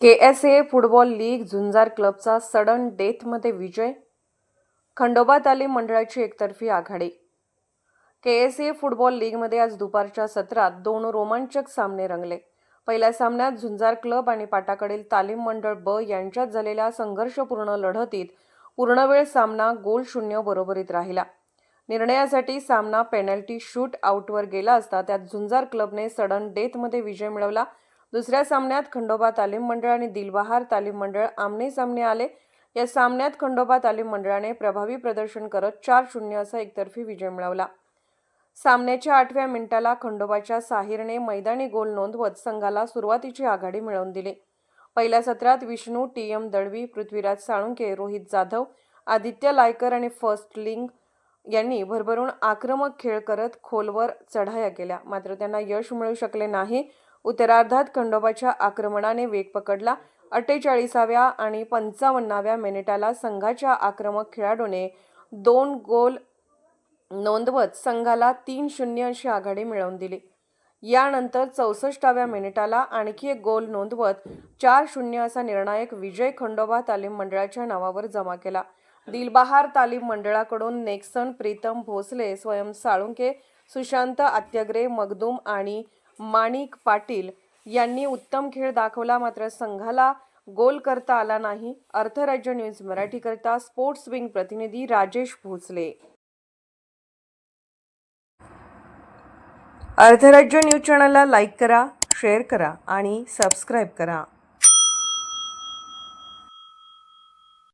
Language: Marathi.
K S A football league Zunjar क्लबचा सडन डेथमध्ये विजय. खंडोबा तालीम मंडळाची एकतर्फी आघाडी. के एस ए फुटबॉल लीगमध्ये आज दुपारच्या सत्रात दोन रोमांचक सामने रंगले. पहिल्या सामन्यात झुंजार क्लब आणि पाटाकडील तालीम मंडळ ब यांच्यात झालेल्या संघर्षपूर्ण लढतीत पूर्णवेळ सामना गोल शून्य बरोबरीत राहिला. निर्णयासाठी सामना पेनल्टी शूट आउटवर गेला असता त्यात झुंजार क्लबने सडन डेथमध्ये विजय मिळवला. दुसऱ्या सामन्यात खंडोबा तालीम मंडळ आणि दिलबहार तालीम मंडळ आमने सामने आले. या सामन्यात खंडोबा तालीम मंडळाने प्रभावी प्रदर्शन करत चार शून्य असा एकतर्फी विजय मिळवला. सामन्याच्या आठव्या मिनिटाला खंडोबाच्या साहिरने मैदानी गोल नोंदवत संघाला सुरुवातीची आघाडी मिळवून दिली. पहिल्या सत्रात विष्णू टी. एम. दळवी पृथ्वीराज साळुंके रोहित जाधव आदित्य लायकर आणि फर्स्ट लिंग यांनी भरभरून आक्रमक खेळ करत खोलवर चढाया केल्या. मात्र त्यांना यश मिळू शकले नाही. उत्तरार्धात खंडोबाच्या आक्रमणाने वेग पकडला. अठ्ठेचाळीसाव्या आणि पंचावन्नाव्या मिनिटाला संघाच्या आक्रमक खेळाडूने दोन गोल नोंदवत संघाला तीन शून्य अशी आघाडी मिळवून दिली. यानंतर चौसष्टाव्या मिनिटाला आणखी एक गोल नोंदवत चार शून्य असा निर्णायक विजय खंडोबा तालीम मंडळाच्या नावावर जमा केला. दिलबहार तालीम मंडळाकडून नेक्सन प्रीतम भोसले स्वयं साळुंके सुशांत आत्यग्रे मगदूम आणि माणिक पाटील यांनी उत्तम खेळ दाखवला मात्र संघाला गोल करता आला नाही. अर्थराज्य न्यूज मराठीकरता स्पोर्ट्स विंग प्रतिनिधी राजेश भोसले. अर्थराज्य न्यूज चॅनलला लाईक करा शेअर करा आणि सबस्क्राईब करा.